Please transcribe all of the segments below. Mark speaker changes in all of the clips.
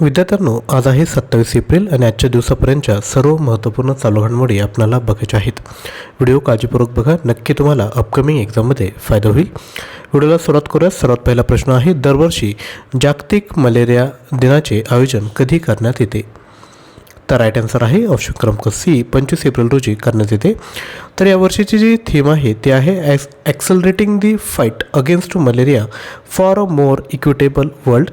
Speaker 1: विद्यार्थ्यांनो आज आहे सत्तावीस एप्रिल आणि आजच्या दिवसापर्यंतच्या सर्व महत्त्वपूर्ण चालू घडामोडी आपल्याला बघायच्या आहेत. व्हिडिओ काळजीपूर्वक बघा. नक्की तुम्हाला अपकमिंग एक्झाममध्ये फायदा होईल. व्हिडिओला सुरुवात करूया. सर्वात पहिला प्रश्न आहे दरवर्षी जागतिक मलेरिया दिनाचे आयोजन कधी करण्यात येते? तर राईट आन्सर आहे ऑप्शन क्रमांक सी पंचवीस एप्रिल रोजी करण्यात येते. तर या वर्षीची जी थीम आहे ती आहे ac accelerating the fight against malaria for a more equitable world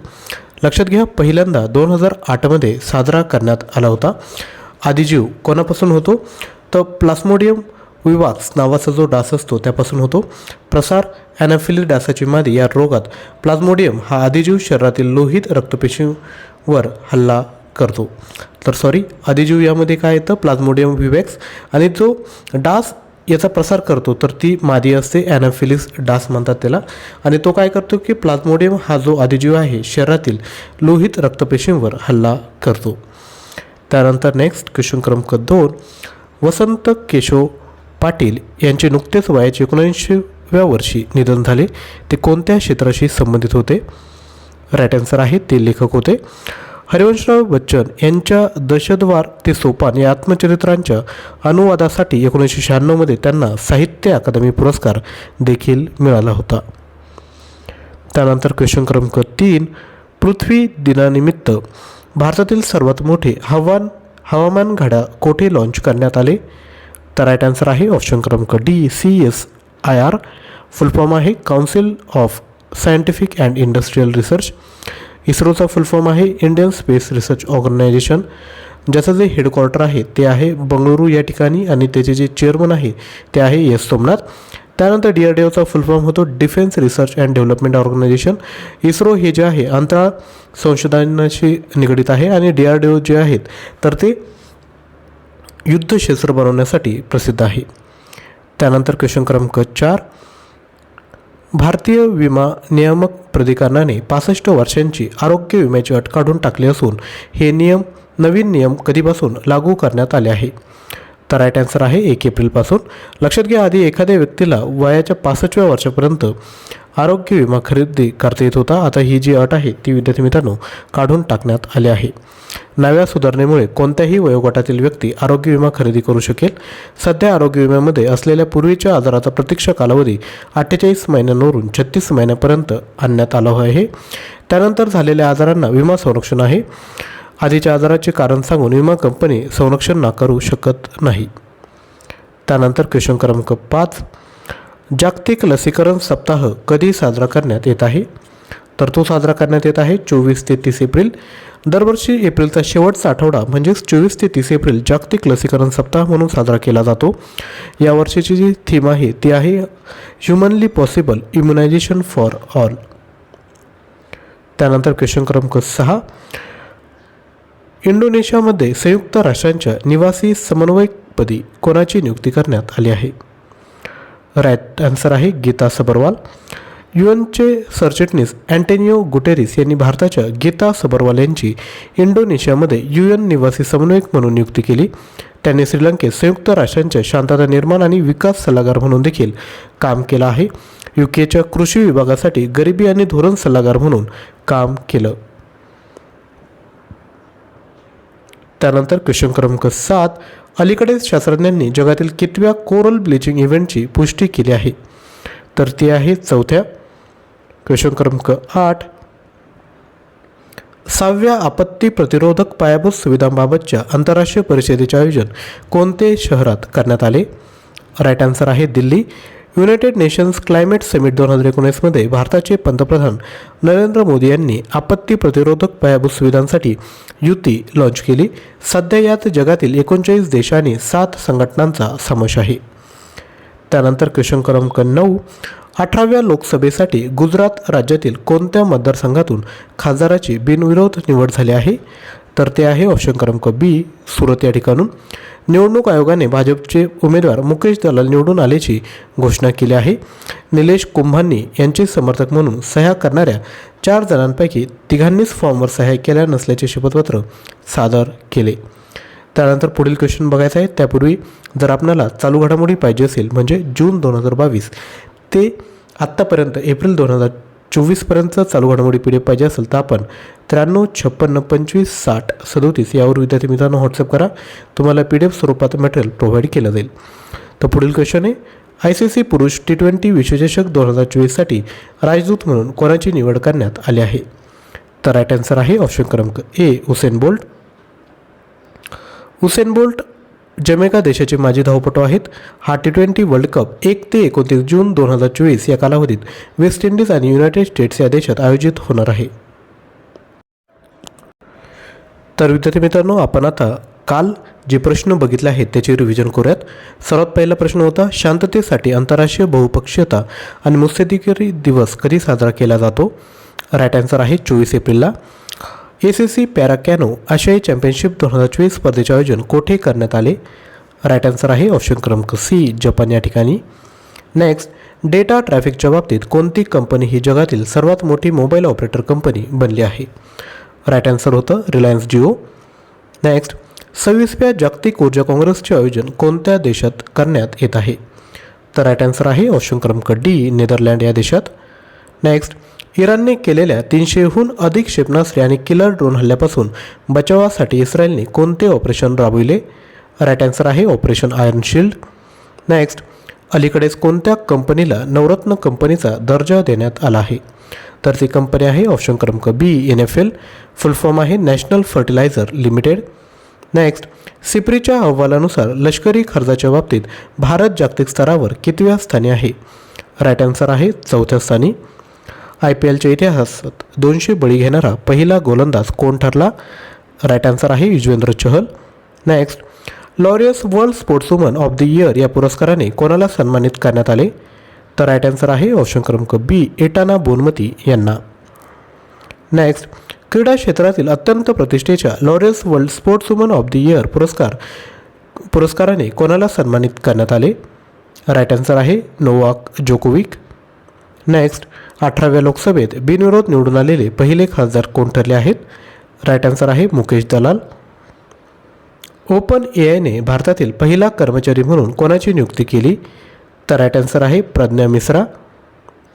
Speaker 1: लक्षात घ्या पहिल्यांदा दोन हजार आठमध्ये साजरा करण्यात आला होता. आदिजीव कोणापासून होतो? तर प्लास्मोडियम विवाक्स नावाचा जो डास असतो त्यापासून होतो. प्रसार ॲनाफिली डासाची मादी या रोगात प्लाझ्मोडियम हा आदिजीव शरीरातील लोहित रक्तपेशींवर हल्ला करतो. तर सॉरी आदिजीव यामध्ये काय येतं? Plasmodium vivax. आणि जो डास याचा प्रसार करतो तर ती मादी असते ॲनाफिलिक्स डास म्हणतात त्याला. आणि तो काय करतो की प्लाझ्मोडियम हा जो आदिजीव आहे शरीरातील लोहित रक्तपेशींवर हल्ला करतो. त्यानंतर नेक्स्ट क्वेश्चन क्रमांक दोन. वसंत केशव पाटील यांचे नुकतेच वयाचे एकोणऐंशीव्या वर्षी निधन झाले. ते कोणत्या क्षेत्राशी संबंधित होते? राईट आन्सर आहे ते लेखक होते. हरिवंशराव बच्चन यांच्या दशद्वार ते सोपान या आत्मचरित्रांच्या अनुवादासाठी एकोणीसशे शहाण्णवमध्ये त्यांना साहित्य अकादमी पुरस्कार देखील मिळाला होता. त्यानंतर क्वेश्चन क्रमांक तीन पृथ्वी दिनानिमित्त भारतातील सर्वात मोठे हवामान हवामान घड्या कोठे लॉन्च करण्यात आले? तर राईट आन्सर आहे ऑप्शन क्रमांक D C S I R full form आहे council of scientific and industrial research इस्रोचा full form आहे इंडियन स्पेस रिसर्च ऑर्गनायझेशन ज्याचं जे हेडक्वार्टर आहे ते आहे बंगळुरू या ठिकाणी आणि त्याचे जे चेअरमन आहे ते आहे एस सोमनाथ. त्यानंतर डी आर डी ओचा फुल फॉर्म होतो defence research and development organisation ISRO हे जे आहे अंतराळ संशोधनाशी निगडीत आहे आणि डी आर डी ओ जे आहेत तर ते युद्धक्षेत्र बनवण्यासाठी प्रसिद्ध आहे. त्यानंतर क्वेश्चन क्रमांक चार भारतीय विमा नियामक प्राधिकरणाने पासष्ट वर्षांची आरोग्य विम्याची अट काढून टाकली असून हे नियम नवीन नियम कधीपासून लागू करण्यात आले आहे. तर राईट आन्सर आहे एक एप्रिलपासून लक्षात घ्या आधी एखाद्या व्यक्तीला वयाच्या पासष्टव्या वर्षापर्यंत आरोग्य विमा खरेदी करता येत होता. आता ही जी अट आहे ती विद्यार्थी मित्रांनो काढून टाकण्यात आली आहे. नव्या सुधारणेमुळे कोणत्याही वयोगटातील व्यक्ती आरोग्य विमा खरेदी करू शकेल. सध्या आरोग्य विम्यामध्ये असलेल्या पूर्वीच्या आजाराचा प्रतीक्षा कालावधी अठ्ठेचाळीस महिन्यांवरून छत्तीस महिन्यापर्यंत आणण्यात आला आहे. त्यानंतर झालेल्या आजारांना विमा संरक्षण आहे. आधीच्या आजाराचे कारण सांगून विमा कंपनी संरक्षण नाकारू शकत नाही. त्यानंतर क्वेश्चन क्रमांक पाच. जागतिक लसीकरण सप्ताह कधी साजरा करण्यात येत आहे? तर तो साजरा करण्यात येत आहे चोवीस ते तीस एप्रिल. दरवर्षी एप्रिलचा शेवटचा आठवडा म्हणजेच चोवीस ते तीस एप्रिल जागतिक लसीकरण सप्ताह म्हणून साजरा केला जातो. या वर्षीची जी थीम आहे ती आहे humanly possible immunisation for all त्यानंतर क्वेश्चन क्रमांक सहा. इंडोनेशियामध्ये संयुक्त राष्ट्रांच्या निवासी समन्वयकपदी कोणाची नियुक्ती करण्यात आली आहे? राईट आन्सर आहे गीता सबरवाल. यू एनचे सरचिटणीस अँटेनिओ गुटेरिस यांनी भारताच्या गीता सबरवाल यांची इंडोनेशियामध्ये यू एन निवासी समन्वयक म्हणून नियुक्ती केली. त्यांनी श्रीलंकेत संयुक्त राष्ट्रांच्या शांतता निर्माण आणि विकास सल्लागार म्हणून देखील काम केलं आहे. यू केच्या कृषी विभागासाठी गरिबी आणि धोरण सल्लागार म्हणून काम केलं. त्यानंतर क्वेश्चन क्रमांक सात अलीकडेच शास्त्रज्ञांनी जगातील कितव्या कोरल ब्लिचिंग इव्हेंटची पुष्टी केली आहे? तर ती आहे चौथ्या. क्वेश्चन क्रमांक आठ. सहाव्या आपत्ती प्रतिरोधक पायाभूत सुविधांबाबतच्या आंतरराष्ट्रीय परिषदेचे आयोजन कोणते शहरात करण्यात आले? राईट आन्सर आहे Delhi. United Nations climate summit दोन हजार एकोणीसमध्ये भारताचे पंतप्रधान नरेंद्र मोदी यांनी आपत्ती प्रतिरोधक पायाभूत सुविधांसाठी युती लॉन्च केली. सध्या यात जगातील एकोणचाळीस देशांनी सात संघटनांचा समावेश आहे. त्यानंतर क्वेश्चन क्रमांक नऊ. अठराव्या लोकसभेसाठी गुजरात राज्यातील कोणत्या मतदारसंघातून खासदाराची बिनविरोध निवड झाली आहे? तर ते आहे ऑप्शन क्रमांक बी सुरत या ठिकाणून. निवडणूक आयोगाने भाजपचे उमेदवार मुकेश दलाल निवडून आल्याची घोषणा केली आहे. निलेश कुंभांनी यांचे समर्थक म्हणून सह्या करणाऱ्या चार जणांपैकी तिघांनीच फॉर्मवर सह्या केल्या नसल्याचे शपथपत्र सादर केले. त्यानंतर पुढील क्वेश्चन बघायचं आहे. त्यापूर्वी जर आपल्याला चालू घडामोडी पाहिजे असेल म्हणजे जून दोन हजार बावीस ते आत्तापर्यंत एप्रिल दोन हजार चोवीसपर्यंत चालू घडामोडी पी डी एफ पाहिजे असेल तर आपण त्र्याण्णव छप्पन्न पंचवीस साठ सदोतीस यावर विद्यार्थी मित्रांनो व्हॉट्सअप करा. तुम्हाला पी डी एफ स्वरूपात मटेरियल प्रोव्हाइड केलं जाईल. तर पुढील क्वेश्चन आहे. आय सी सी पुरुष टी ट्वेंटी विश्वचषक दोन हजार चोवीससाठी राजदूत म्हणून कोणाची निवड करण्यात आली आहे? तर राईट आन्सर आहे ऑप्शन क्रमांक A Usain Bolt Usain Bolt Jamaica देशाचे माजी धावपटू आहेत. हा टी ट्वेंटी वर्ल्ड कप एक ते एकोणतीस जून दोन हजार चोवीस या कालावधीत वेस्ट इंडिज आणि युनायटेड स्टेट्स या देशात आयोजित होणार आहे. तर विद्यार्थी मित्रांनो आपण आता काल जे प्रश्न बघितले आहेत त्याचे रिव्हिजन करूयात. सर्वात पहिला प्रश्न होता शांततेसाठी आंतरराष्ट्रीय बहुपक्षीयता आणि मुत्सद्देगिरी दिवस कधी साजरा केला जातो? राईट आन्सर आहे चोवीस एप्रिलला. ए सी सी पॅराकॅनो आशियाई चॅम्पियनशिप दोन हजार चोवीस स्पर्धेचे आयोजन कोठे करण्यात आले? राईट आन्सर आहे ऑप्शन क्रमांक सी जपान या ठिकाणी. नेक्स्ट डेटा ट्रॅफिकच्या बाबतीत कोणती कंपनी ही जगातील सर्वात मोठी मोबाईल ऑपरेटर कंपनी बनली आहे? राईट आन्सर होतं रिलायन्स जिओ नेक्स्ट सव्वीसव्या जागतिक ऊर्जा काँग्रेसचे आयोजन कोणत्या देशात करण्यात येत आहे? तर राईट आन्सर आहे ऑप्शन क्रमांक डी नेदरलँड या देशात. नेक्स्ट इराणने केलेल्या तीनशेहून अधिक क्षेपणास्त्रे आणि किलर ड्रोन हल्ल्यापासून बचावासाठी इस्रायलने कोणते ऑपरेशन राबविले? राईट आन्सर आहे ऑपरेशन आयर्न शिल्ड. नेक्स्ट अलीकडेच कोणत्या कंपनीला नवरत्न कंपनीचा दर्जा देण्यात आला आहे? तर ती कंपनी आहे ऑप्शन क्रमांक B N F L. Full form आहे नॅशनल फर्टिलायझर लिमिटेड. नेक्स्ट सिप्रीच्या अहवालानुसार लष्करी खर्चाच्या बाबतीत भारत जागतिक स्तरावर कितव्या स्थानी आहे? राईट आन्सर आहे चौथ्या स्थानी. आय पी एलच्या इतिहासात दोनशे बळी घेणारा पहिला गोलंदाज कोण ठरला? राईट आन्सर आहे Yuzvendra Chahal. Next Laureus world sports woman of the year या पुरस्काराने कोणाला सन्मानित करण्यात आले? तर राईट आन्सर आहे ऑप्शन क्रमांक बी एटाना बोनमती यांना. नेक्स्ट क्रीडा क्षेत्रातील अत्यंत प्रतिष्ठेच्या Lawrence world sports woman of the year पुरस्कार पुरस्काराने कोणाला सन्मानित करण्यात आले? राईट आन्सर आहे नोवाक जोकोविक. नेक्स्ट अठराव्या लोकसभेत बिनविरोध निवडून आलेले पहिले खासदार कोण ठरले आहेत? राईट आन्सर आहे मुकेश दलाल. ओपन ए आयने भारतातील पहिला कर्मचारी म्हणून कोणाची नियुक्ती केली? तर राईट आन्सर आहे प्रज्ञा मिश्रा.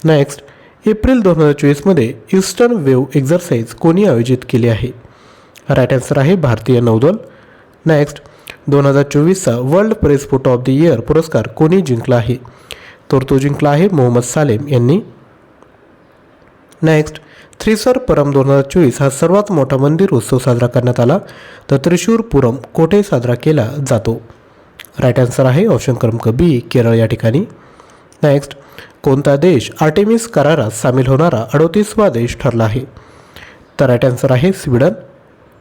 Speaker 1: नेक्स्ट एप्रिल दोन हजार चोवीसमध्ये ईस्टर्न वेव्ह एक्झरसाइज कोणी आयोजित केली आहे? राईट आन्सर आहे भारतीय नौदल. नेक्स्ट दोन हजार चोवीसचा world press photo of the year पुरस्कार कोणी जिंकला आहे? तर तो जिंकला आहे मोहम्मद सालेम यांनी. नेक्स्ट थ्रिसर परम दोन हजार चोवीस हा सर्वात मोठा मंदिर उत्सव साजरा करण्यात आला. तर त्रिशूर पुरम कोठे साजरा केला जातो? राईट आन्सर आहे ऑप्शन क्रमांक बी केरळ या ठिकाणी. नेक्स्ट कोणता देश आर्टेमिस करारात सामील होणारा अडोतीसवा देश ठरला आहे? तर राईट आन्सर आहे स्वीडन.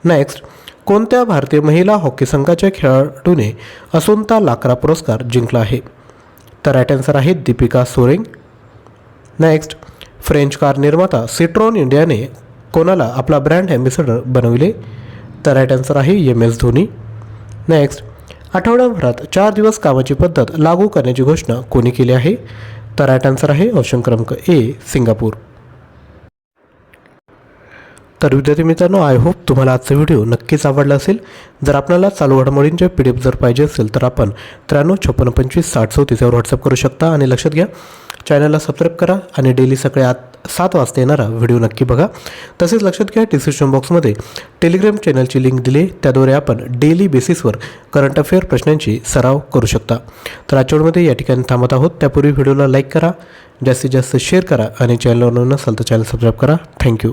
Speaker 1: नेक्स्ट कोणत्या भारतीय महिला हॉकी संघाच्या खेळाडूने असोंता लाकरा पुरस्कार जिंकला आहे? तर राईट आन्सर आहे Deepika Soreng next French car निर्माता सिट्रॉन इंडियाने कोणाला आपला ब्रँड ॲम्बेसेडर बनविले? तर राईट आन्सर आहे एम एस धोनी. नेक्स्ट आठवड्याभरात चार दिवस कामाची पद्धत लागू करण्याची घोषणा कोणी केली आहे? तर राईट आन्सर आहे ऑप्शन क्रमांक ए सिंगापूर. तर विद्यार्थी मित्रांनो आय होप तुम्हाला आजचा व्हिडिओ नक्कीच आवडला असेल. जर आपल्याला चालू घडामोडींच्या पी डी एफ जर पाहिजे असेल तर आपण त्र्याण्णव छप्पन्न पंचवीस साठ चौतीस यावर व्हॉट्सअप करू शकता आणि लक्षात घ्या. चॅनलला सबस्क्राईब करा आणि डेली सकाळी आत सात वाजता येणारा व्हिडिओ नक्की बघा. तसेच लक्षात घ्या डिस्क्रिप्शन बॉक्समध्ये टेलिग्राम चॅनलची लिंक दिली त्याद्वारे आपण डेली बेसिसवर करंट अफेअर प्रश्नांची सराव करू शकता. तर आजच्या या ठिकाणी थांबत आहोत. त्यापूर्वी व्हिडिओला लाईक करा जास्तीत जास्त शेअर करा आणि चॅनलवर नसाल तर चॅनल सबस्क्राईब करा. थँक्यू